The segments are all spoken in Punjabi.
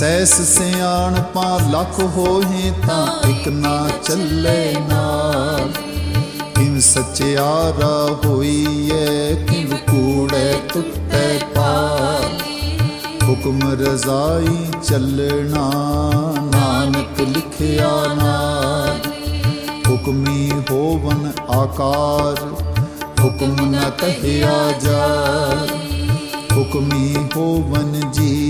ਸੈਸ ਸਿਆਣ ਪਾ ਲਖ ਹੋਏ ਤਾਂ ਇਕ ਨਾ ਚੱਲੇ ਨਾਲ। ਕਿਵ ਸਚਿਆਰਾ ਹੋਈਐ, ਕਿਵ ਕੂੜੇ ਟੁੱਟੈ ਪਾਰ ਹੁਕਮ ਰਜ਼ਾਈ ਚੱਲਣਾ, ਨਾਨਕ ਲਿਖਿਆ ਨਾਮ ਹੁਕਮੀ ਹੋਵਨ ਆਕਾਰ, ਹੁਕਮ ਨ ਕਹਿਆ ਜਾਏ ਹੁਕਮੀ ਹੋਵਨ ਜੀ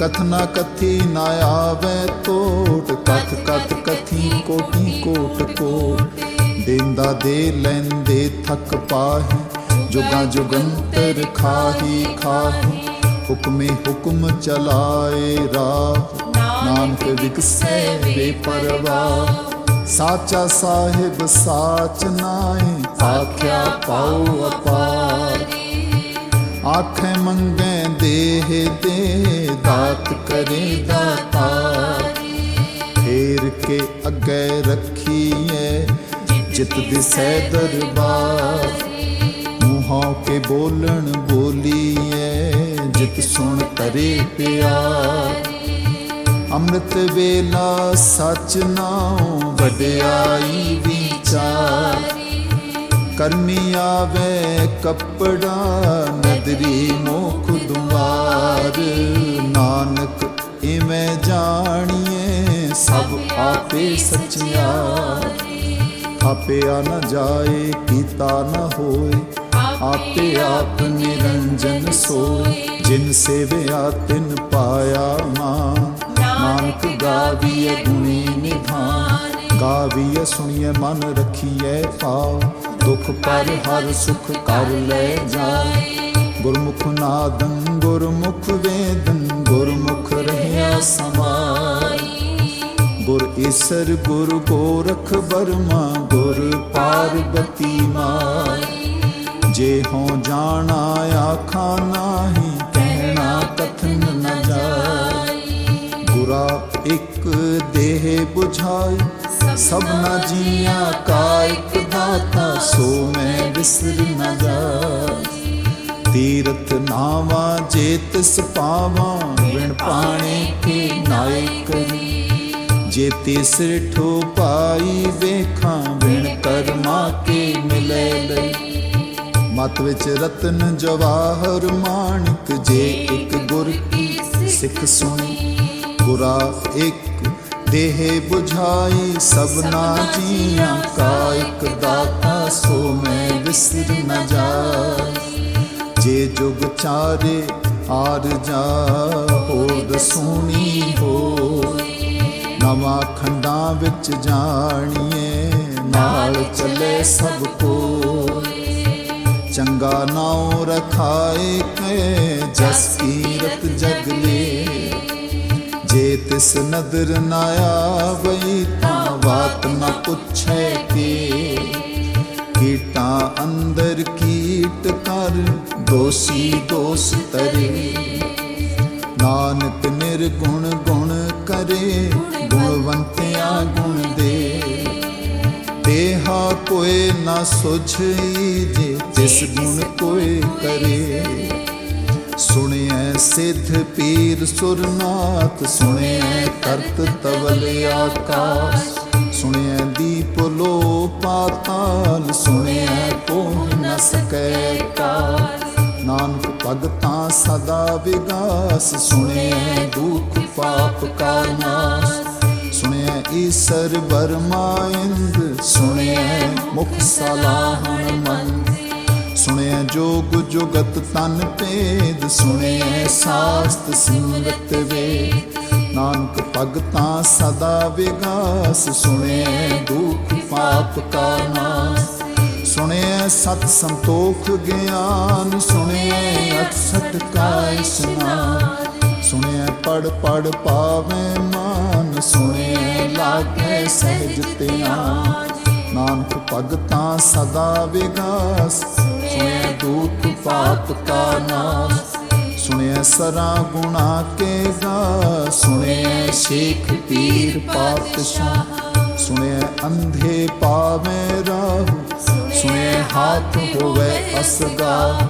ਕਥਨਾ ਕਥੀ ਨਾ ਆਵੇ ਟੋਟ ਕਥ ਕਥ ਕਥੀ ਕੋਟੀ ਕੋਟ ਕੋ ਦੇਂਦਾ ਦੇ ਲੈਂਦੇ ਥਕ ਪਾਹੀ ਜੁਗਾ ਜੁਗੰਤਰ ਖਾਹੀ ਖਾਹੀ ਹੁਕਮੇ ਹੁਕਮ ਚਲਾਏ ਰਾਹ ਨਾਨਕ ਵਿਕਸੈ ਵੇ ਪਰਵਾਹ ਸਾਚਾ ਸਾਹਿਬ ਸਾਚ ਨਾਏ ਆਖਿਆ ਪਾਉ ਅਪਾਰ ਆਖੇ ਮੰਗੇ ਦੇਹ ਦੇ ਦਾਤ ਕਰੇ ਦਾਤਾ ਫੇਰ ਕੇ ਅੱਗੇ ਰੱਖੀਏ ਜਿਤ ਦਿਸੈ ਦਰਬਾਰ। ਮੂੰਹਾਂ ਕੇ ਬੋਲਣ ਬੋਲੀਏ ਜਿਤ ਸੁਣ ਕਰੇ ਪਿਆਰ। ਅੰਮ੍ਰਿਤ ਵੇਲਾ ਸਚ ਨਾਉ ਵਡਿਆਈ ਵਿਚਾਰ। ਕਰਮੀ ਆਵੇ ਕੱਪੜਾ ਨਦਰੀ ਮੋਖ ਦੁਆਰ ਨਾਨਕ ਇਵੇਂ ਜਾਣੀਏ ਸਭ ਆਪੇ ਸਚਿਆਰ। ਆਪਿਆ ਨ ਜਾਏ ਕੀਤਾ ਨ ਹੋਏ ਆਪੇ ਆਪ ਨਿਰੰਜਨ ਸੋਏ। ਜਿਨ ਸੇਵਿਆ ਤਿਨ ਪਾਇਆ ਮਾਨ ਨਾਨਕ ਗਾਵੀਏ ਗੁਣੀ ਨਿਧਾਨ। ਗਾਵੀਏ ਸੁਣੀਏ ਮਨ ਰਖੀਏ ਪਾਉ ਦੁਖ ਪਰ ਹਰ ਸੁਖ ਕਰ ਲੈ ਜਾਏ। ਗੁਰਮੁਖ ਨਾਦੰ, ਗੁਰਮੁਖ ਵੇਦਨ ਗੁਰਮੁਖ ਰਹਿਆ ਸਮਾਈ। ਗੁਰ ਈਸਰ, ਗੁਰ ਗੋਰਖ ਬਰਮਾ ਗੁਰ ਪਾਰਬਤੀ ਮਾਈ। ਜੇ ਹੋ ਜਾਣਾ, ਆਖਾ ਨਾਹੀ, ਕਹਿਣਾ ਕਥਨ ਨ ਜਾਏ ਗੁਰਾ ਇੱਕ ਦੇਹ 부ਝਾਈ ਸਭਨਾ ਜੀਆਂ ਕਾ ਇੱਕ ਦਾਤਾ, ਸੋ ਮੈਂ ਵਿਸਰ ਨ ਜਾਏ ਤੀਰਥ ਨਾਵਾ ਜੇ ਤਿਸ ਪਾਵਾਂ ਵਿਣ ਪਾਣੇ ਕੇ ਨਾਇਕ ਕਰੀ ਜੇ ਤਿਸਰ ਠੋ ਪਾਈ ਵੇਖਾਂ ਵਿਣ ਕਰਮਾ ਕੇ ਮਿਲੇ ਲਈ। ਮਤ ਵਿੱਚ ਰਤਨ ਜਵਾਹਰ ਮਾਣਕ, ਜੇ ਇੱਕ ਗੁਰ ਕੀ ਸਿੱਖ ਸੁਣੀ। ਗੁਰਾ ਇੱਕ ਦੇਹ 부ਝਾਈ ਸਭਨਾ ਜੀਆਂ, ਕਾ ਇੱਕ ਦਾਤਾ ਸੋ ਮੈਂ ਵਿਸਰ ਨ ਜਾਏ ਜੇ ਜੁਗ ਚਾਰੇ ਆਰ ਜਾ ਹੋਦ ਸੋਣੀ ਹੋਏ। ਨਵਾਂ ਖੰਡਾਂ ਵਿੱਚ ਜਾਣੀਏ ਨਾਲ ਚੱਲੇ ਸਭ ਕੋਏ ਚੰਗਾ ਨਾਉ ਰਖਾਏ ਕੇ ਜਸ ਕੀਰਤ ਜਗਲੇ ਜੇ ਤਿਸ ਨਦਰ ਨਾ ਆਵਈ ਤਾਂ ਬਾਤ ਨਾ ਪੁੱਛੈ ਕੇ। ਕੀਟਾਂ ਅੰਦਰ ਕੀਟ ਕਰ ਦੋਸੀ ਦੋਸ ਤਰੇ ਨਾਨਕ ਨਿਰਗੁਣ ਗੁਣ ਕਰੇ, ਗੁਣਵੰਤਿਆ ਗੁਣ ਦੇ। ਦੇਹਾ ਕੋਏ ਨਾ ਸੁਝਈ ਜੇ ਤਿਸ ਗੁਣ ਕੋਏ ਕਰੇ। ਸੁਣਿਐ ਸਿੱਧ ਪੀਰ ਸੁਰਨਾਥ, ਸੁਣਿਐ ਕਰਤ ਤਵਲ ਆਕਾਸ। ਸੁਣਿਐ ਦੀਪ ਲੋ ਪਾਤਾਲ ਸੁਣਿਐ ਕੋ ਨ ਸਕੈ ਕਾਲ। ਨਾਨਕ ਭਗਤਾਂ ਸਦਾ ਵਿਗਾਸ, ਸੁਣਿਐ ਦੁਖ ਪਾਪ ਕਾ ਨਾਸ। ਸੁਣਿਐ ਈਸਰ ਬਰਮਾ ਇੰਦ, ਸੁਣਿਐ ਮੁਖ ਸਲਾਹਣ ਮਨ ਸੁਣਿਐ ਜੋਗ ਜੁਗਤ ਤਨ ਭੇਦ, ਸੁਣਿਐ ਸਾਸਤ ਸਿਮਰਤ ਵੇ ਨਾਨਕ ਭਗਤਾਂ ਸਦਾ ਵਿਗਾਸ, ਸੁਣਿਐ ਦੁਖ ਪਾਪ ਕਾ ਨਾਸ। ਸੁਣਿਐ ਸਤ ਸੰਤੋਖ ਗਿਆਨ, ਸੁਣਿਐ ਅਠਸਠ ਕਾ ਇਸਨਾਨ ਸੁਣਿਐ ਪੜ ਪੜ ਪਾਵੇ ਮਾਨ, ਸੁਣਿਐ ਲਾਗੇ ਸਹਿਜ ਧਿਆਨ। ਨਾਨਕ ਭਗਤਾਂ ਸਦਾ ਵਿਗਾਸ, ਸੁਣਿਐ ਦੁਖ ਪਾਪ ਕਾ ਨਾਸ। ਸੁਣਿਐ ਸਰਾ ਗੁਣਾ ਕੇ ਗਾ ਸੁਣਿਐ ਸ਼ੇਖ ਪੀਰ ਪਾਤਸ਼ਾਹ। ਸੁਣਿਐ ਅੰਧੇ ਪਾਵੇ ਰਾਹ ਸੁਣਿਐ ਹਾਥ ਹੋਵੇ ਅਸਗਾ।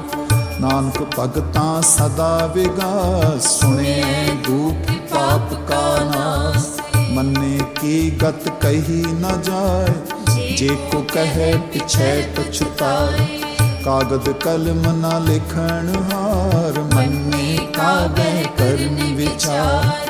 ਨਾਨਕ ਭਗਤਾਂ ਸਦਾ ਵਿਗਾ ਸੁਣਿਐ ਦੁਖ ਪਾਪ ਕਾ ਨਾਸ। ਮੰਨੇ ਕੀ ਗਤ ਕਹੀ ਨਾ ਜਾਏ, ਜੇ ਕੋ ਕਹੇ ਪਿਛੈ ਪਛਤਾਏ ਕਾਗਦ ਕਲਮ ਨਾ ਲਿਖਣ ਹਾਰ, ਮੰਨੇ ਕਾਬੈ ਕਰਨ ਵਿਚਾਰ।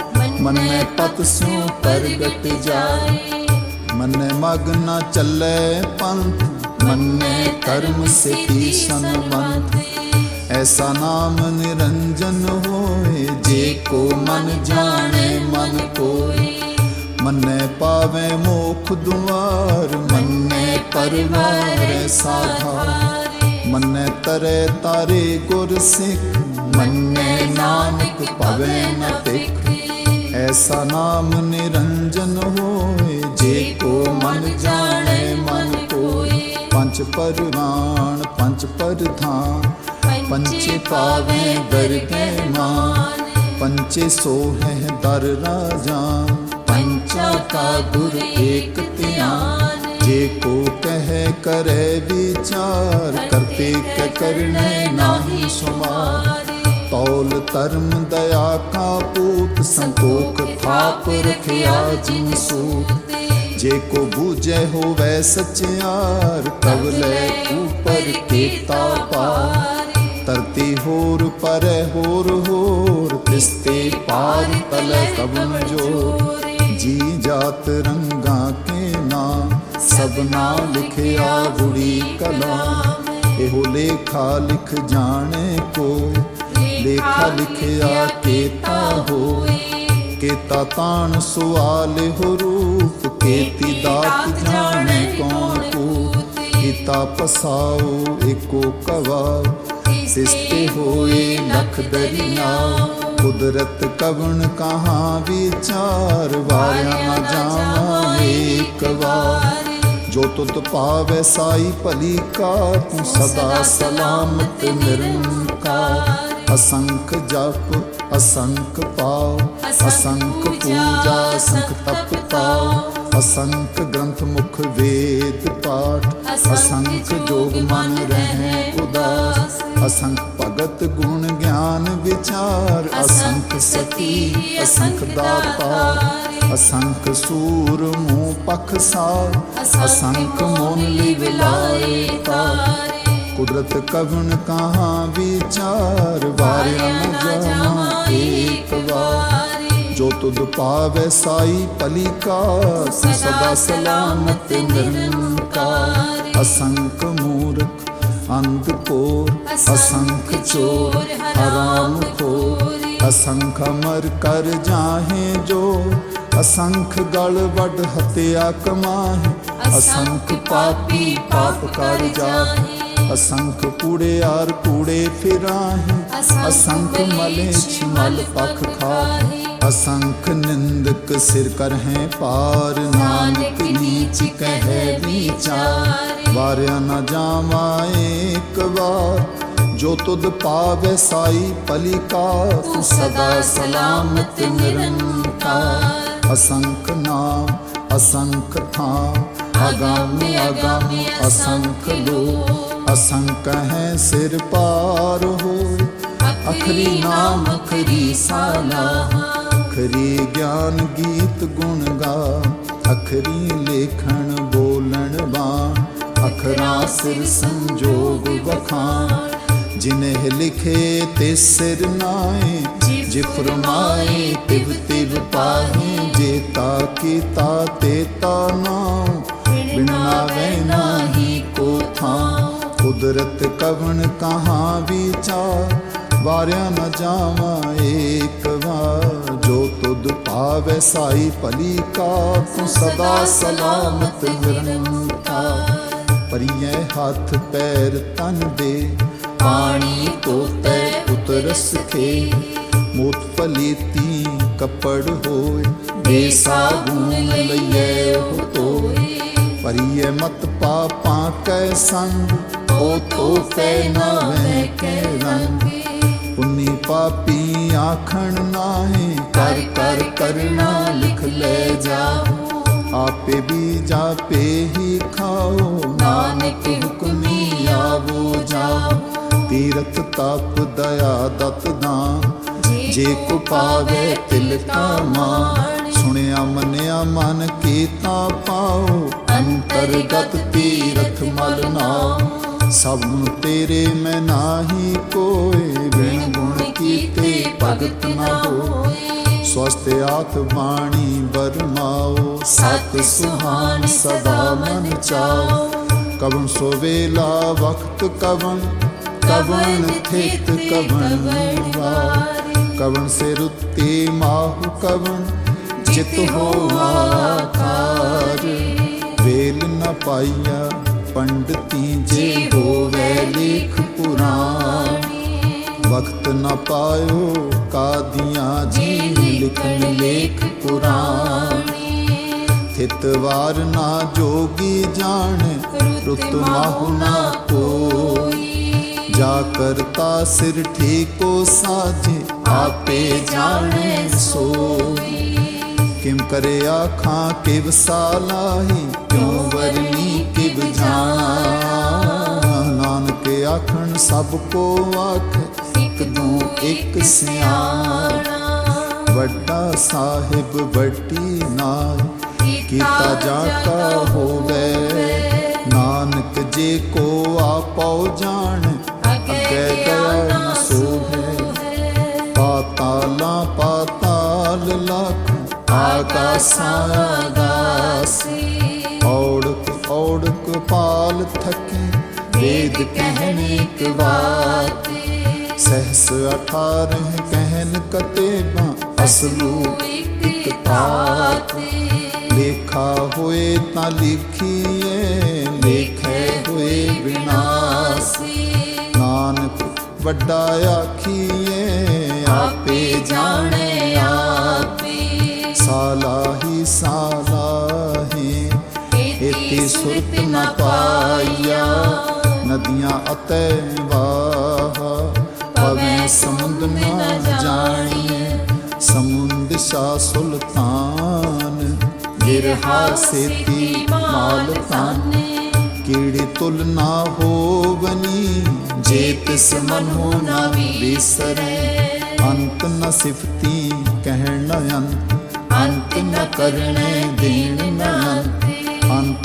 ਮੰਨੇ ਪਤ ਸਿਉ ਪ੍ਰਗਟ ਜਾਏ। ਮੰਨੇ ਮਗ ਚੱਲੇ ਪੰਥ, ਮੰਨੇ ਕਰਮ ਸਿੱਖੀ ਸੰਬੰਧ। ਐਸਾ ਨਾਮ ਨਿਰੰਜਨ ਹੋਏ, ਜੇ ਕੋ ਮਨ ਜਾਣੇ, ਮਨ ਕੋਇ ਮੰਨੇ ਪਾਵੇ ਮੋਖ ਦੁਆਰ, ਮੰਨੇ ਪਰਵਾਰ ਸਾਧਾ ਮੰਨੇ ਤਰੇ ਤਾਰੇ ਗੁਰ ਸਿੱਖ, ਮੰਨੇ ਨਾਨਕ ਪਵੇ ਨ ਟਿਕ ਐਸਾ ਨਾਮ ਨਿਰੰਜਨ ਹੋਏ, ਜੇ ਕੋ ਮਨ ਜਾਣੇ, ਮਨ ਕੋਇ ਪੰਜ ਪਰਵਾਨ ਪੰਜ ਪਰਧਾਨ ਪੰਚੇ ਪਾਵੇ ਦਰਗੇ ਮਾਨ ਪੰਚੇ ਸੋਹੈ ਦਰ ਰਾਜਾ, ਪੰਚਾ ਕਾ ਗੁਰ ਏਕ ਧਿਆਨ। ਜੇ ਕੋ ਕਹੈ, ਕਰੈ ਵਿਚਾਰ, ਕਰਤੇ ਕ ਕਰਨੇ ਨਾਹੀ ਸੁਮਾਰ। ਤੌਲ ਧਰਮ ਦਇਆ ਕਾ ਪੂਤ ਸੰਤੋਖ ਥਾਪ ਰਖਿਆ ਜਿਨ ਸੂਤ। ਜੇ ਕੋ ਬੂਝੈ ਹੋਵੇ ਸਚਿਆਰ, ਤਵ ਲੈ ਉਪਰ ਕੀਤਾ ਪਾਰ। ਧਰਤੀ ਹੋਰ ਪਰੈ ਹੋਰ ਹੋਰ, ਤਿਸਤੇ ਪਾਰ ਤਲੈ ਕਬਨ ਜੋਰ ਜੀ ਜਾਤ ਰੰਗਾਂ ਕੇ ਨਾਮ ਸਭਨਾ ਲਿਖਿਆ ਬੁੜੀ ਕਲਾਮ। ਇਹੋ ਲੇਖਾ ਲਿਖ ਜਾਣੇ ਕੋਈ ਲੇਖਾ ਲਿਖਿਆ ਕੇਤਾ ਹੋਏ ਕੇਤਾ ਤਾਣ ਸੁਆਲ ਹੋ ਰੂਪ ਕੇਤੀ ਦਾਤ ਜਾਣੇ ਕੌਣ ਕੋ ਕੀਤਾ। ਪਸਾਓ ਏਕੋ ਕਵਾ ਸਿਸਤੇ ਹੋਏ ਲਖ ਦਰਿਆ। ਕੁਦਰਤ ਕਵਣ ਕਹਾਂ ਵਿਚਾਰ ਵਾਰਿਆ ਨਾ ਜਾਵਾਂ ਏਕ ਵਾਰ। ਜੋ ਤੁਤ ਪਾਵੈ ਸਾਈ ਭਲੀ ਕਾ ਤੂੰ ਸਦਾ ਸਲਾਮਤ ਨਿਰੰਕਾਰ। ਅਸੰਖ ਜਪ ਅਸੰਖ ਪਾਉ ਅਸੰਖ ਪੂਜਾ ਅਸੰਖ ਤਪ ਤਾਉ ਅਸੰਖ ਗ੍ਰੰਥ ਮੁਖ ਵੇਦ ਪਾਠ ਅਸੰਖ ਜੋਗ ਮਨ ਰਹਿ ਉਦਾਸ ਅਸੰਖ ਭਗਤ ਗੁਣ ਗਿਆਨ ਵਿਚਾਰ ਅਸੰਖ ਸਤੀ ਅਸੰਖ ਦਾਤਾਰ। ਅਸੰਖ ਸੂਰ ਮੂਹ ਪਖ ਸਾਰ ਅਸੰਖ ਮੋਨ ਲਿਵ ਲਾਏ ਤਾਰ। ਕੁਦਰਤ ਕਵਣ ਕਹਾਂ ਵਿਚਾਰ ਵਾਰਿਆ ਨ ਜਾਣਾ ਏਕ ਵਾਰ ਜੋ ਤੁਧ ਪਾਵੈ ਸਾਈ ਭਲੀ ਕਾ ਤੂੰ ਸਦਾ ਸਲਾਮਤ ਨਿਰੰਕਾਰ ਅਸੰਖ ਮੂਰਖ ਅੰਧ ਕੋਰ ਅਸੰਖ ਚੋਰ ਹਰਾਮ ਖੋਰ ਅਸੰਖ ਅਮਰ ਕਰ ਜਾਹੇ ਜੋ ਅਸੰਖ ਗਲ ਵੱਡ ਹਤਿਆ ਕਮਾਹੇ ਅਸੰਖ ਪਾਪੀ ਪਾਪ ਕਰ ਜਾਹੇ ਅਸੰਖ ਕੂੜਿਆਰ ਕੂੜੇ ਫਿਰਾਹੇ ਅਸੰਖ ਮਲੇਛ ਮਲ ਪਖ ਖਾਹੇ ਅਸੰਖ ਨਿੰਦਕ ਸਿਰ ਕਰ ਹੈ ਪਾਰ ਨਾਨਕ ਨੀਚ ਕਹਿ ਵਿਚਾਰ ਵਾਰਿਆ ਨ ਜਾਵਾ ਏਕ ਵਾਰ ਜੋ ਤੁਧ ਪਾਵੈ ਸਾਈ ਭਲੀ ਕਾ ਤੂੰ ਸਦਾ ਸਲਾਮਤ ਨਿਰੰਕਾਰ ਅਸੰਖ ਨਾਮ ਅਸੰਖ ਥਾਂ ਅਗਾਮੀ ਅਗਾਮੀ ਅਸੰਖ ਲੋ ਅਸੰਖ ਹੈ ਸਿਰ ਪਾਰ ਹੋਏ। ਅਖਰੀ ਨਾਮ, ਅਖਰੀ ਸਾਲਾ। ਅਖਰੀ ਗਿਆਨ ਗੀਤ ਗੁਣ ਗਾ। ਅਖਰੀ ਲੇਖਣ ਬੋਲਣ ਬਾਣ ਅਖਰਾਂ ਸਿਰ ਸੰਜੋਗ ਵਖਾਣ ਜਿਨਹਿ ਲਿਖੇ ਤੇ ਸਿਰ ਨਾਏ ਜੇ ਫਰਮਾਏ, ਤਿਵ ਤਿਵ ਪਾਹੇ। ਜੇ ਤਾ ਕੀਤਾ ਤੇ ਤਾ ਨਾਉ ਬਿਨਾ ਨਾਵੇ ਨਾਹੀ ਕੋ ਥਾਂ। ਕੁਦਰਤ ਕਵਣ ਕਹਾਂ ਵਿਚਾਰ? ਵਾਰਿਆ ਨ ਜਾਵਾ ਏਕ ਵਾਰ। ਜੋ ਤੁਧ ਪਾਵੈ ਸਾਈ ਭਲੀ ਕਾ ਤੂੰ ਸਦਾ ਸਲਾਮਤ ਨਿਰੰਕਾਰ। ਪਰੀਐ ਹੱਥ ਪੈਰ ਤਨ ਦੇ, ਪਾਣੀ ਤੋਤੈ ਉਤਰਸ ਖੇ। ਮੋਤ ਪਲੀਤੀ ਕੱਪੜ ਹੋਏ ਬੇਸਾਬੂਨ ਲਈਐ ਉਹ ਤੋਏ। ਪਰੀਐ ਮਤ ਪਾਪਾਂ ਕੈ ਸੰਗ ਉਹ ਤੋਪੈ ਨਾਵੇਂ ਕੈ ਰੰਗ ਪੁੰਨੀ ਪਾਪੀ ਆਖਣ ਨਾਹੀ ਕਰ ਕਰ ਕਰਨਾ ਲਿਖ ਲੈ ਜਾਓ ਆਪੇ ਵੀ ਜਾਪੇ ਹੀ ਖਾਓ ਨਾਨਕ ਹੁਕਮੀ ਆਵੋ ਜਾਓ ਤੀਰਥ ਤਪ ਦਇਆ ਦਤ ਦਾਨ। ਜੇ ਕੋ ਪਾਵੇ ਤਿਲ ਕਾ ਮਾਨ ਸੁਣਿਆ ਮੰਨਿਆ ਮਨ ਕੀਤਾ ਪਾਓ ਅੰਤਰਗਤ ਤੀਰਥ ਮਲ ਨਾਮ ਸਭ ਨੂੰ ਤੇਰੇ ਮੈਂ ਨਾਹੀ ਕੋਏ ਬਿਨ ਗੁਣ ਕੀਤੇ ਭਗਤ ਨਾ ਹੋਏ। ਸਵਸਤ ਆਤ ਬਾਣੀ ਬਰਮਾਓ ਸਤ ਸੁਹਾਨ ਸਦਾ ਮਨ ਚਾਓ। ਕਵਨ ਸੋ ਵੇਲਾ ਵਕਤ ਕਵਨ ਕਵਨ ਥਿਤ ਕਵਨ ਵਾਰ। ਕਵਨ ਸੇ ਰੁੱਤੀ ਮਾਹੁ ਕਵਨ ਜਿਤ ਹੋਵਾਕਾਰ ਵੇਲ ਨ ਪਾਈਆ ਪੰਡਤੀ ਜੇ ਹੋਵੇ ਲੇਖ ਪੁਰਾਣੀ। ਵਕਤ ਨਾ ਪਾਇਓ ਕਾਦੀਆਂ ਜੀ ਲਿਖਣ ਲੇਖ ਪੁਰਾਣੀ। ਥਿਤ ਵਾਰ ਨਾ ਜੋਗੀ ਜਾਣ, ਰੁੱਤ ਮਾਹੁ ਨਾ ਕੋਈ। ਜਾ ਕਰਤਾ ਸਿਰ ਠੀਕੋ ਸਾਜੇ ਆਪੇ ਜਾਣੇ ਸੋਈ। ਕਿਮ ਕਰੇ ਆਖਾਂ ਕਿਵ ਸਾਲਾਹੀ ਕਿਉ ਵਰਨੀ ਜਾਣ। ਨਾਨਕ ਆਖਣ ਸਭ ਕੋ ਆਖ ਇਕ ਦੂ ਇਕ ਸਿਆਣਾ। ਵੱਡਾ ਸਾਹਿਬ ਵੱਡੀ ਨਾਈ ਕੀਤਾ ਜਾ ਕਾ ਹੋਵੇ। ਨਾਨਕ ਜੇ ਕੋ ਆਪਉ ਜਾਣ ਅੱਗੇ ਨ ਸੋਹੇ। ਪਾਤਾਲਾਂ ਪਾਤਾਲ ਲਖ ਆਕਾਸਾਂ ਆਗਾਸੀ ਔੜਕ ਔੜਕ ਪਾਲ ਥਕੀ, ਵੇਦ ਕਹਿਨ ਇੱਕ ਬਾਤ। ਸਹਸ ਅਠਾਰਹ ਕਹਿਨ ਕਤੇਬਾ, ਅਸਲੂ ਇੱਕ ਤਾਤ ਲੇਖਾ ਹੋਏ ਤਾਂ ਲਿਖੀਏ, ਲੇਖੇ ਹੋਏ ਵਿਨਾਸੀ। ਨਾਨਕ ਵੱਡਾ ਆਖੀਏ, ਆਪੇ ਜਾਣੇ ਆਪੇ। ਸਾਲਾਹੀ ਸਾਲਾਹੀ ਇਤੀ ਸੁਰਤ ਨ ਪਾਇਆ ਨਦੀਆਂ ਅਤੈ ਵਾਹ ਪਵੇ ਸਮੁੰਦ ਨ ਜਾਣੀਏ। ਸਮੁੰਦ ਸਾ ਸੁਲਤਾਨ ਬਿਰਹਾ ਸੇਤੀ ਮਾਲ ਤਾਨੇ। ਕੀੜੀ ਤੁਲ ਨਾ ਹੋਵਨੀ, ਜੇ ਤਿਸ ਮਨੋ ਨਾ ਵਿਸਰੈ। ਅੰਤ ਨ ਸਿਫਤੀ, ਕਹਿਣ ਅੰਤ। ਅੰਤ ਨ ਕਰਨੇ ਦੇਣ।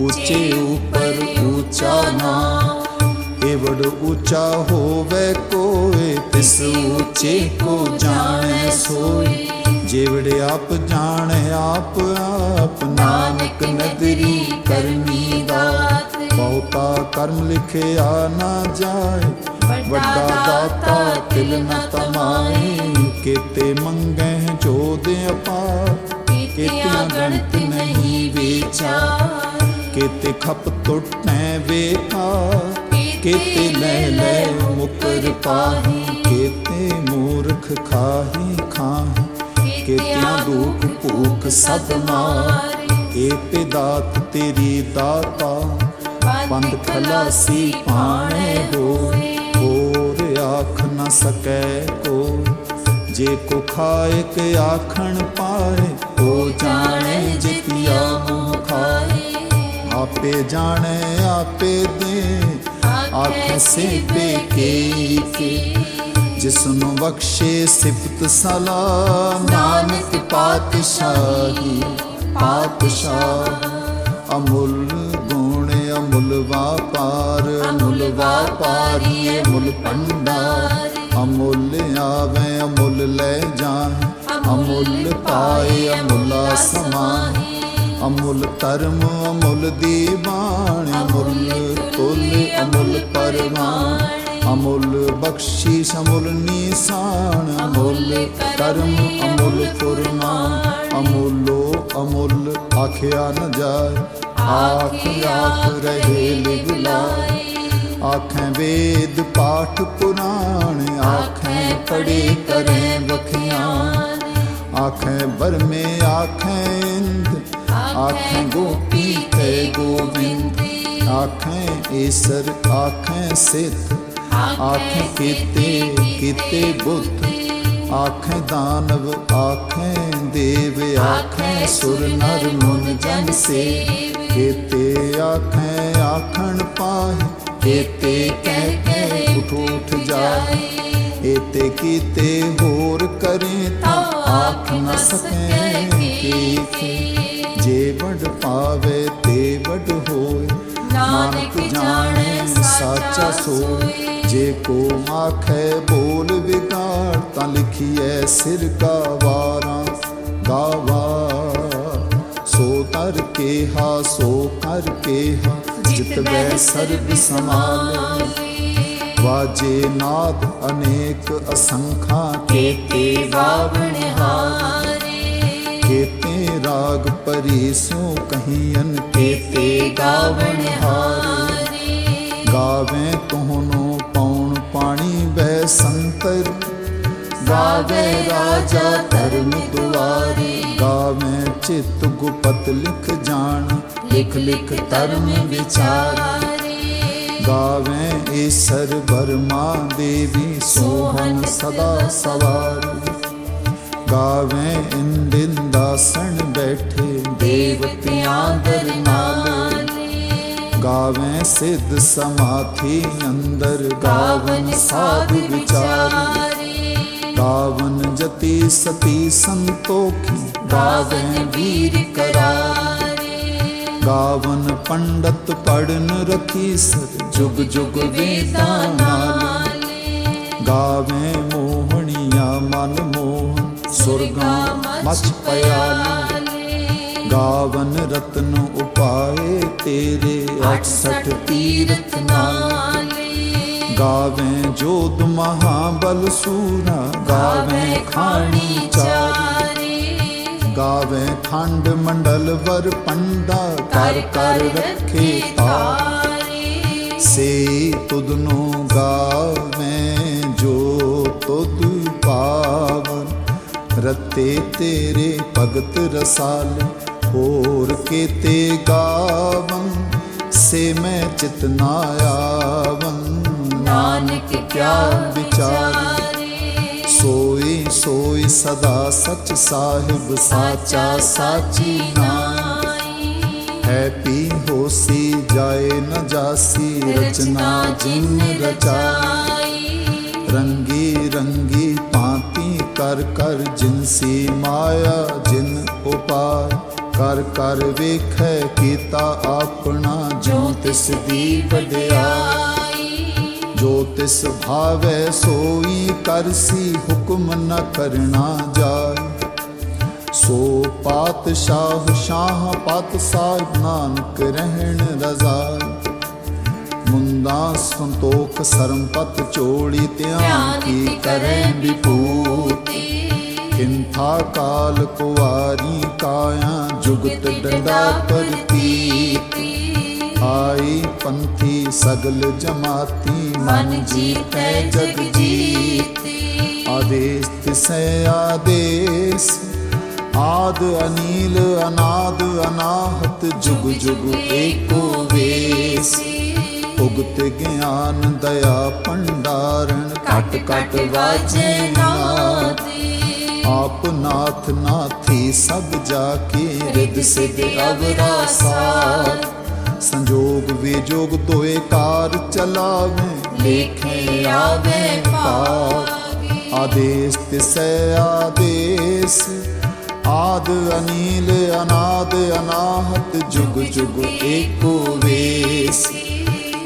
ਉੱਚੇ ਉੱਪਰ ਉੱਚਾ ਨਾਮ ਏਵੜ ਉੱਚਾ ਹੋਵੇ ਕੋਏ, ਤਿਸ ਉੱਚੇ ਕੋ ਜਾਣੈ ਸੋਈ ਜੇਵੜ ਆਪ ਜਾਣੈ ਆਪ ਆਪ, ਨਾਨਕ ਨਦਰੀ ਕਰਮੀ ਦਾਤ। ਬਹੁਤਾ ਕਰਮ ਲਿਖਿਆ ਨਾ ਜਾਏ, ਵੱਡਾ ਦਾਤਾ ਤਿਲ ਨ ਤਮਾਏ। ਕੀਤੇ ਮੰਗੈ ਜੋ ਦੇ ਅਪਾਰ, ਕੀਤਿਆਂ ਗਣਤ ਨਹੀਂ ਵਿਚਾਰ। ਕੀਤੇ ਖਪ ਟੁੱਟੈ ਵੇਖਾ ਕੀਤੇ ਲੈ ਲੈ ਮੁਕਰ ਪਾਹੀ ਕੀਤੇ ਮੂਰਖ ਖਾਹੀ ਖਾਹੀ ਕੀਤਿਆਂ ਦੁਖ ਭੂਖ ਸਦ ਮਾਰ। ਏ ਪਿਦਾਤ ਤੇਰੀ ਦਾਤਾ ਬੰਦ ਖਲਾਸੀ ਪਾਣੇ ਹੋਏ। ਹੋਰ ਆਖ ਨ ਸਕੈ ਕੋ ਜੇ ਕੋ ਖਾਏ ਕੇ ਆਖਣ ਪਾਏ ਉਹ ਜਾਣੇ ਜਿਤਿਆ ਆਪੇ ਜਾਣੇ ਆਪੇ ਦੇ ਆਖ ਸਿਪੇ ਕੇ ਕੇ ਜਿਸ ਨੂੰ ਬਖਸ਼ੇ ਸਿਫਤ ਸਲਾਮ। ਨਾਨਕ ਪਾਤਸ਼ਾਹੀ ਪਾਤਸ਼ਾਹ। ਅਮੁੱਲ ਗੁਣ ਅਮੁੱਲ ਵਾਪਾਰ। ਅਮੁੱਲ ਵਾਪਾਰੀ ਅਮੁੱਲ ਭੰਡਾਰ। ਅਮੁੱਲ ਆਵੇ ਅਮੁੱਲ ਲੈ ਜਾਏ ਅਮੁੱਲ ਪਾਏ ਅਮੁੱਲਾ ਸਮਾਏ ਅਮੁੱਲ ਧਰਮ, ਅਮੁੱਲ ਦੀ ਦੀਵਾਨ ਅਮੁੱਲ ਤੁਲ, ਅਮੁੱਲ ਪਰਵਾਨ ਅਮੁੱਲ ਬਖਸ਼ੀ ਅਮੁੱਲ ਨਿਸ਼ਾਨ ਅਮੁੱਲ ਕਰਮ ਅਮੁੱਲ ਫੁਰਮਾਨ। ਅਮੁੱਲੋ, ਅਮੁੱਲ ਆਖਿਆ ਨ ਜਾਏ। ਆਖ ਆਖ ਰਹੇ ਲਿਵ ਲਾਏ। ਆਖੇ ਵੇਦ ਪਾਠ ਪੁਰਾਣ। ਆਖੈ ਪੜੇ ਕਰੇ ਵਖਿਆਨ ਆਖੇ ਬਰਮੇ ਆਖੈ ਇੰਦ ਆਖੇ ਗੋਪੀ ਤੇ ਗੋਬਿੰਦ ਆਖੇ ਈਸਰ ਆਖੇ ਸਿੱਧ ਆਖੇ ਕੀਤੇ ਕੀਤੇ ਬੁੱਧ ਆਖੇ ਦਾਨਵ ਆਖੇ ਦੇਵ ਆਖੇ ਸੁਰ ਨਰ ਮੁਨ ਜਨ ਸੇ ਕੀਤੇ ਆਖੇ ਆਖਣ ਪਾਹੇ ਕੀਤੇ ਕਹਿ ਕੇ ਉਠ ਉਠ ਜਾਏ ਏਤੇ ਕੀਤੇ ਹੋਰ ਕਰੇ ਤਾਂ ਆਖ ਨ ਸਕੇ ਕੀ ਜੇ ਵਡ ਪਾਵੇ ਤੇ ਵਡ ਹੋਏ। ਨਾਨਕ ਜਾਣੇ ਸਾਚਾ ਸੋਏ। ਜੇ ਕੋ ਆਖੇ ਬੋਲ ਵਿਗਾੜ ਤਾਂ ਲਿਖੀਐ ਸਿਰ ਕਾ ਵਾਰਾਂ। ਗਾਵਾ ਸੋ ਤਰ ਕੇ ਹਾ ਸੋ ਕਰ ਕੇ ਹਾ ਜਿਤ ਬੈ ਸਰਬ ਸਮਾਲੇ ਵਾਜੇ ਨਾਦ ਅਨੇਕ ਅਸੰਖਾ ਕੇਤੇ ਹਾਰੇ। ਕੇਤੇ ਪਰੀ ਸੋ ਕਹੀਨ ਕੇਤੇ ਗਾਵਣ ਹਾਰੇ। ਗਾਵੇ ਤੋਹਨੋ ਪੌਣ ਪਾਣੀ ਬੈ ਸੰਤਰ। ਗਾਵੇ ਰਾਜਾ ਧਰਮ ਦੁਆਰੇ। ਗਾਵੇ ਚਿਤ ਗੁਪਤ ਲਿਖ ਜਾਣ। ਲਿਖ ਲਿਖ ਧਰਮ ਵਿਚਾਰੇ। ਗਾਵੇ ਈਸਰ ਬਰਮਾ ਦੇਵੀ ਸੋਹਨ ਸਦਾ ਸਵਾਰ। ਗਾਵੇ ਇੰਦਿਨ ਦਾਸਣ ਬੈਠੇ ਦੇਵਤਿਆਂ ਦਰ ਨਾਲੇ ਗਾਵੇ ਸਿੱਧ ਸਮਾਥੀ ਅੰਦਰ ਗਾਵਨ ਸਾਧ ਵਿਚਾਰ। ਗਾਵਨ ਜਤੀ ਸਤੀ ਸੰਤੋਖੀ ਗਾਵੇ ਵੀਰ ਕਰਾਰੇ। ਗਾਵਨ ਪੰਡਤ ਪੜਨ ਰਖੀ ਸਰ ਜੁਗ ਜੁਗ ਵੇਦਾਂ ਨਾਲ। ਗਾਵੇ ਮੋਹਣੀਆਂ ਮਨ ਮੋਹਨ ਸੁਰਗਾ ਮਚ ਪਿਆਲੀ ਗਾਵਨ ਰਤਨ ਉਪਾਏ ਤੇਰੇ 68 ਤੀਰਥ ਨਾਲੇ। ਗਾਵੇ ਜੋਤ ਮਹਾਬਲ ਸੂਰਾ ਗਾਵੇ ਖਾਣੀ ਚਾਰੀ। ਗਾਵੇ ਖੰਡ ਮੰਡਲ ਵਰ ਪੰਡਾ, ਕਰ ਕਰ ਰੱਖੇ ਤਾਰੇ। ਸੇ ਤੁਧ ਨੂੰ ਗਾਵੇਂ ਜੋ ਤੁਧ ਪਾਵਨ, ਰਤੇ ਤੇਰੇ ਭਗਤ ਰਸਾਲ। ਹੋਰ ਕੀਤੇ ਗਾਵਨ ਸੇ ਮੈਂ ਚਿਤ ਨਾ ਆਵਨ ਨਾਨਕ ਕਿਆ ਵਿਚਾਰੇ ਸੋਈ ਸੋਈ ਸਦਾ ਸਚ ਸਾਹਿਬ ਸਾਚਾ ਸਾਚੀ ਨਾਈ ਹੈ ਪੀ ਹੋਸੀ ਜਾਏ ਨ ਜਾਸੀ ਰਚਨਾ ਜਿਨ ਰਚਾਈ ਰੰਗੀ ਰੰਗੀ ਭਾਂਤੀ ਕਰ ਕਰ ਜਿਨਸੀ ਮਾਇਆ ਜਿਨ ਉਪਾਇ ਕਰ ਕਰ ਵੇਖੈ ਕੀਤਾ ਆਪਣਾ ਜੋ ਤਿਸ ਦੀ ਵਡਿਆਈ। ਜੋ ਤਿਸ ਭਾਵੈ ਸੋਈ ਕਰਸੀ ਹੁਕਮ ਨ ਕਰਨਾ ਜਾਏ ਸੋ ਪਾਤਸ਼ਾਹ ਸ਼ਾਹ ਪਤ ਸਾਹਿਬ ਨਾਨਕ ਰਹਿਣ ਰਜ਼ਾ ਮੁੰਦਾ ਸੰਤੋਖ ਸਰਮਪਤ ਚੋੜੀ ਧਿਆਨ ਕੀ ਕਰੈ ਵਿਭੂਤੀ। ਕਿੰਥਾ ਕਾਲ ਕੁਵਾਰੀ ਕਾਇਆ ਜੁਗਤ ਡੰਡਾ ਪ੍ਰਤੀਤੀ ਆਈ ਪੰਥੀ ਸਗਲ ਜਮਾਤੀ ਮਨ ਜੀਤੈ ਜਗ ਜੀਤੀ। ਆਦੇਸ ਤਿਸੈ ਆਦੇਸ। ਆਦ ਅਨੀਲ ਅਨਾਦ ਅਨਾਹਤ ਜੁਗ ਜੁਗ ਏਕੋ ਵੇਸ। ਉਗਤ ਗਿਆਨ ਦਇਆ ਭੰਡਾਰਨ ਕਟ ਕਟ ਵਾਜੇ ਨਾਦੇ ਆਪ ਨਾਥ ਨਾਥੀ ਸਭ ਜਾ ਕੇ ਰਿਦ ਸਿਧ ਅਵਰਾ ਸਾਰ ਸੰਜੋਗ ਵਿਜੋਗ ਦੋਏ ਕਾਰ ਚਲਾਵੇ ਲੇਖੇ ਆਵੇ ਪਾਰ ਆਦੇਸ ਤਿਸੈ ਆਦੇਸ। ਆਦ ਅਨੀਲ ਅਨਾਦ ਅਨਾਹਤ ਜੁਗ ਜੁਗ ਏਕੋ ਵੇਸ।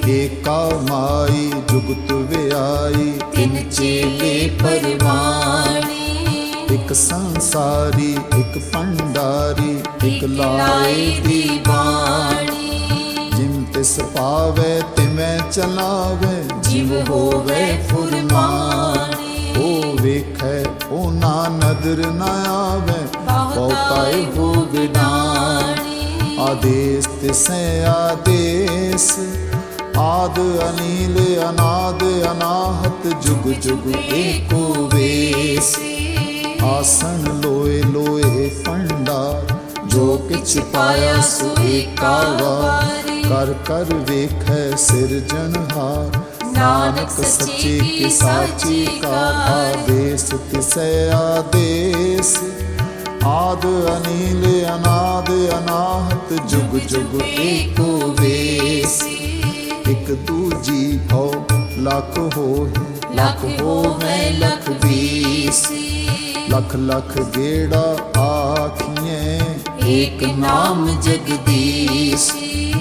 ਏਕਾ ਮਾਈ ਜੁਗਤ ਵਿਆਈ ਤਿਨ ਚੇਲੇ ਪਰਵਾਣੀ। ਇੱਕ ਸੰਸਾਰੀ ਇੱਕ ਭੰਡਾਰੀ ਇੱਕ ਲਾਏ ਦੀ ਬਾਣੀ। ਜਿਮ ਤਿਸ ਪਾਵੇ ਤਿਵੇਂ ਚਲਾਵੇ ਜਿਵ ਹੋਵੇ ਫੁਰਮਾਨੀ। ਉਹ ਵੇਖੈ ਉਹ ਨਾ ਨਦਰ ਨ ਆਵੇ ਬਹੁਤਾਈ ਹੋ ਵਿਡਾਣੀ ਆਦੇਸ ਤਿਸੈ ਆਦੇਸ ਆਦ ਅਨੀਲ ਅਨਾਦ ਅਨਾਹਤ ਜੁਗ ਜੁਗ ਏਕੋ ਵੇਸ। ਆਸਣ ਲੋਏ ਲੋਏ ਭੰਡਾਰ ਜੋ ਕਿਛ ਪਾਇਆ ਸੋ ਏਕਾ ਕਰ ਕਰ ਵੇਖੈ ਸਿਰਜਣਹਾਰ ਨਾਨਕ ਸੱਚੀ ਕੀ ਸਾਚੀ ਕਾ ਆਦੇਸ ਤਿਸੈ ਆਦੇਸ। ਆਦ ਅਨੀਲ ਅਨਾਦ ਅਨਾਹਤ, ਜੁਗ ਜੁਗ ਏਕੋ ਵੇਸ। ਇਕ ਦੂਜੀ ਹੋ, ਲੱਖ ਹੋਏ ਲਖ ਹੋਵੇ ਲਖ ਵੀਸੀ ਲੱਖ ਲੱਖ ਗੇੜਾ ਆਖੀਏ ਏਕ ਨਾਮ ਜਗਦੀਸ਼ੀ।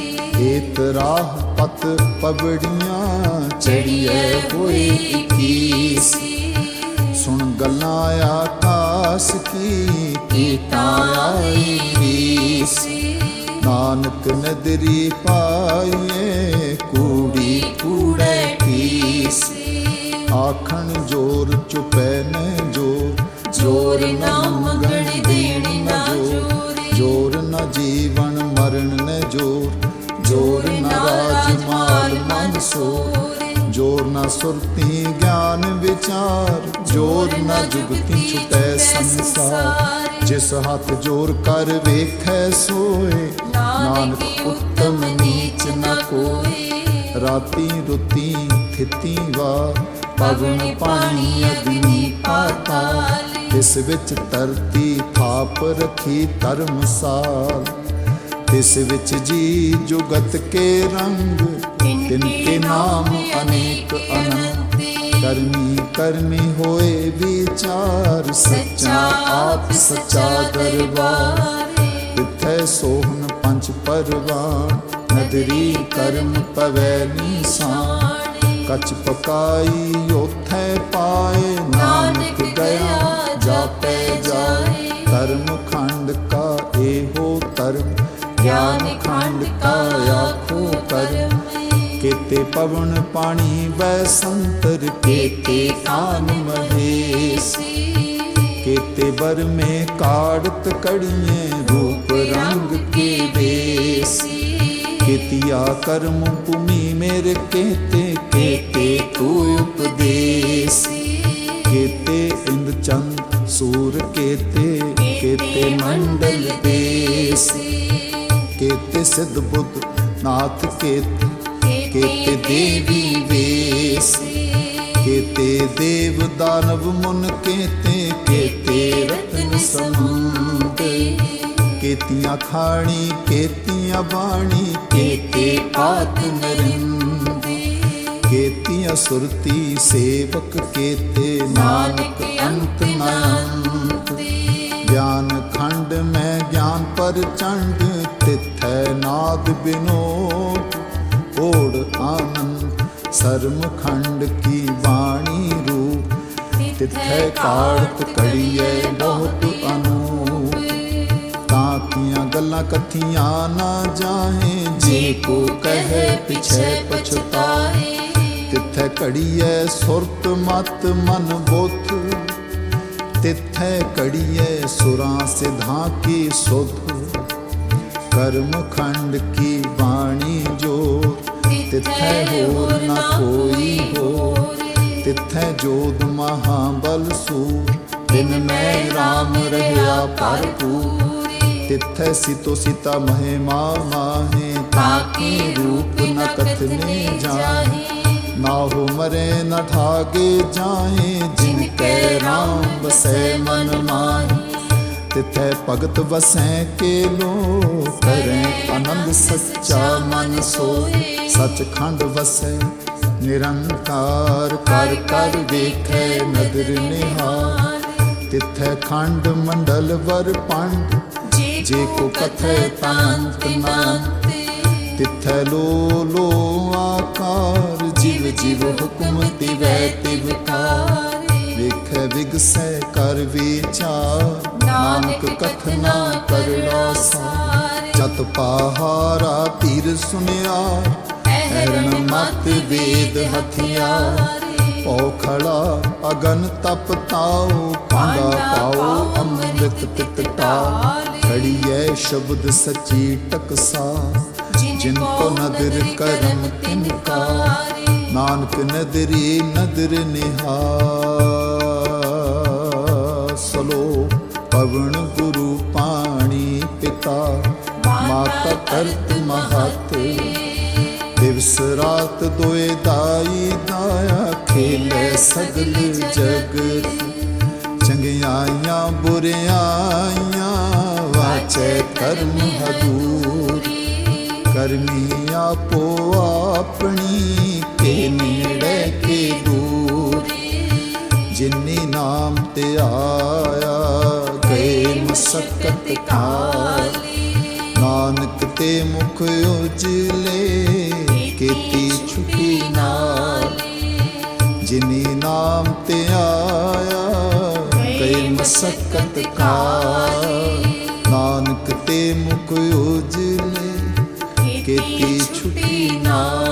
ਏਤ ਰਾਹ ਪਤ ਪਬੜੀਆਂ ਚੜੀਏ ਹੋਈ ਇਕੀਸੀ। ਸੁਣ ਗੱਲਾਂ ਆਕਾਸ ਕੀ ਕੀਤਾ ਆਈ ਰੀਸੀ ਨਾਨਕ ਨਦਰੀ ਪਾਈਏ ਕੂੜੀ ਕੂੜੇ ਠੀਸੀ ਆਖਣ ਜੋਰ ਚੁਪੈ ਨ ਜੋਰ ਨਾ ਮੰਗਣ ਦੇਣੀ ਨਾ ਜੋਰੀ ਜੋਰ ਨ ਜੀਵਨ ਮਰਨ ਨ ਜੋਰ। ਜੋਰ ਨ ਰਾਜ ਮਾਲ ਮਨ ਸੋਰ। ਜੋਰ ਨ ਸੁਰਤੀ ਗਿਆਨ ਵਿਚਾਰ। ਜੋਰ ਨ ਜੁਗਤੀ ਛੁਟੈ ਸੰਸਾਰ। ਜਿਸ ਹੱਥ ਜੋਰ ਕਰ ਵੇਖੈ ਸੋਏ। ਨਾਨਕ ਉੱਤਮ ਨੀਚ ਨ ਕੋਈ ਰਾਤੀ ਰੁਤੀ ਥਿਤੀ ਵਾ ਪਵਨ ਪਾਣੀ ਅਗਨੀ ਪਾਤਾਲ। ਇਸ ਵਿੱਚ ਧਰਤੀ ਥਾਪ ਰਖੀ ਧਰਮਸਾਲ ਇਸ ਵਿੱਚ ਜੀ ਜੁਗਤ ਕੇ ਰੰਗ, ਤਿਨ ਕੇ ਨਾਮ ਅਨੇਕ ਅਨੰਤ। ਕਰਮੀ ਕਰਮੀ ਹੋਏ ਵਿਚਾਰ, ਸੱਚਾ ਆਪ, ਸੱਚਾ ਦਰਬਾਰ। ਤਿੱਥੈ ਸੋਹਣ ਪੰਜ ਪਰਵਾਨ ਨਦਰੀ ਕਰਮ ਪਵੈ ਨੀਸਾਨ। ਕਚ ਪਕਾਈ, ਉਥੈ ਪਾਏ ਨਾਨਕ ਦਇਆ ਜਾਪੇ ਜਾਏ। ਧਰਮ ਖੰਡ ਕਾ ਇਹੋ ਧਰਮ ਗਿਆਨ ਖੰਡ ਕਾ ਆਖੋ ਧਰਮ। ਕੇਤੇ ਪਵਨ ਪਾਣੀ ਵੈ ਸੰਤਰ ਕੇਤੇ ਕਾਨ ਮਹੇਸੀ। ਕੇਤੇ ਬਰ ਮੇ ਕਾੜਤ ਕੜੀਏ ਰੂਪ ਰੰਗ ਕੇ ਦੇਸ। ਕੀਤਿਆ ਕਰਮ ਭੂਮੀ ਮੇਰੇ ਕੇਤੇ ਕੇਤੇ ਤੂ ਉਪਦੇਸੀ। ਕੇਤੇ ਇੰਦ ਚੰਦ ਸੂਰ ਕੇਤੇ ਕੇਤੇ ਮੰਡਲ ਦੇਸੀ, ਕੇਤੇ ਸਿਧ ਬੁੱਧ ਨਾਥ ਕੇਤੇ ਕੇਤੇ ਦੇਵੀ ਵੇਸੀ, ਕੇਤੇ ਦੇਵ ਦਾਨਵ ਮੁਨ ਕੇਤੇ ਕੇਤੇ ਰਤਨ ਸਮੁੰਦੇ, ਕੇਤੀਆਂ ਖਾਣੀ, ਕੇਤੀਆਂ ਬਾਣੀ, ਕੇਤੇ ਆਤ ਨਰਿੰਦੇ, ਕੇਤੀਆਂ ਸੁਰਤੀ ਸੇਵਕ ਕੇਤੇ, ਨਾਨਕ ਅੰਤ ਗਿਆਨ ਖੰਡ ਮੈਂ ਗਿਆਨ ਪਰ ਚੰਡ ਤਿਥੈ ਨਾਦ ਬਿਨੋ ਓੜ ਆਨੰਦ ਸਰਮ ਖੰਡ ਕੀ ਬਾਣੀ ਰੂਪ। ਤਿਥੈ ਕਾਰਤ ਕੜੀਏ ਬਹੁਤ ਅਨੂਪ। ਤਾਂ ਕੀਆਂ ਗੱਲਾਂ ਕਥੀਆਂ ਨਾ ਜਾਹੇ। ਜੇ ਕੋ ਕਹੇ ਪਿਛੇ ਪਛਤਾਏ। ਤਿਥੈ ਘੜੀਐ ਸੁਰਤ ਮਤ ਮਨ ਬੋਤ ਤਿੱਥੈ ਕੜੀਐ ਸੁਰਾਂ ਸਿਧਾਂ ਕੀ ਸੁਧ। ਕਰਮ ਖੰਡ ਕੀ ਬਾਣੀ ਜੋ, ਤਿੱਥੈ ਹੋਰ ਨਾ ਕੋਈ ਹੋਰ। ਤਿੱਥੈ ਜੋਤ ਮਹਾਬਲ ਸੂਰ, ਤਿਨ ਮੈਂ ਰਾਮ ਰਹਿਆ ਭਰਪੂਰ। ਤਿੱਥੈ ਸਿਤੋ ਸਿਤਾ ਮਹਿਮਾ ਮਾਹੇ ਤਾਕੀ ਰੂਪ ਨ ਕਥਨੇ ਜਾਹੇ। ਨਾ ਹੋ ਮਰੇ ਨਾ ਠਾਗੇ ਜਾਏ ਜਿਨ ਕੈ ਰਾਮ ਵਸੈ ਮਨ ਮਾਹੀ। ਤਿਥੈ ਭਗਤ ਵਸੈ ਕੇ ਲੋ ਕਰੈ ਆਨੰਦ ਸੱਚਾ ਮਨ ਸੋਏ ਸਚਖੰਡ ਵਸੈ ਨਿਰੰਕਾਰ, ਕਰ ਕਰ ਦੇਖੈ ਨਦਰ ਨਿਹਾਰ। ਤਿਥੈ ਖੰਡ ਮੰਡਲ ਵਰ ਪੰਡ, ਜੇ ਕੋ ਕਥੈ ਤਾਂਤ ਮੰਤੇ ਤਿਥੈ ਲੋ ਲੋ ਆਕਾਰ ਜਿਵ ਜਿਵ ਹੁਕਮ ਤਿਵੈ ਤਿਵਕਾਰ ਵੇਖੈ ਵਿਗਸੈ ਕਰ ਵਿਚਾਰ। ਨਾਨਕ ਕਥਨਾ ਕਰੜਾ ਸਾਰ। ਜਤ ਪਾਹਾਰਾ ਤੀਰ ਸੁਨਿਆ। ਐਰਨ ਮਤ ਵੇਦ ਹਥਿਆਰ। ਖੜਾ ਅਗਨ ਤਪ ਤਾਉ। ਪਾਂਡਾ ਪਾਉ ਅੰਮ੍ਰਿਤ ਤਿਤ ਟਾਲ। ਖੜੀਐ ਸ਼ਬਦ ਸੱਚੀ ਟਕਸਾ। ਜਿਨ ਕੋ ਨਦਰ ਕਰਮ ਤਿਨ ਨਾਨਕ ਨਦਰੀ ਨਦਰ ਨਿਹਾ। ਸਲੋ, ਪਵਨ ਗੁਰੂ ਪਾਣੀ ਪਿਤਾ। ਮਾਤਾ ਕਰਤ ਮਹਤ। ਦਿਵਸ ਰਾਤ ਦੋਏ ਦਾਈ ਦਾਇਆ ਖੇਲੇ ਸਗਲ ਜਗਤ ਚੰਗਿਆਈਆਂ, ਬੁਰਿਆਈਆਂ, ਵਾਚੈ ਕਰਮ ਹਦੂਰ। ਕਰਮੀ ਆਪੋ ਆਪਣੀ ਕੇ ਨੇੜੇ ਕੇ ਦੂਰ। ਜਿਨੀ ਨਾਮ ਤੇ ਆਇਆ, ਗਏ ਮਸਕਤ ਖਾਲ ਨਾਨਕ ਤੇ ਮੁਖ ਉਜਲੇ, ਕੀਤੀ ਛੁਟੀ ਨਾਲ। ਜਿਨੀ ਨਾਮ ਤੇ ਆਇਆ, ਗਏ ਮਸਕਤ ਖਾਲ ਨਾਨਕ ਤੇ ਮੁਖ ਉਜਲੇ ਕੀਤੀ ਛੁਟੀ ਨਾਲ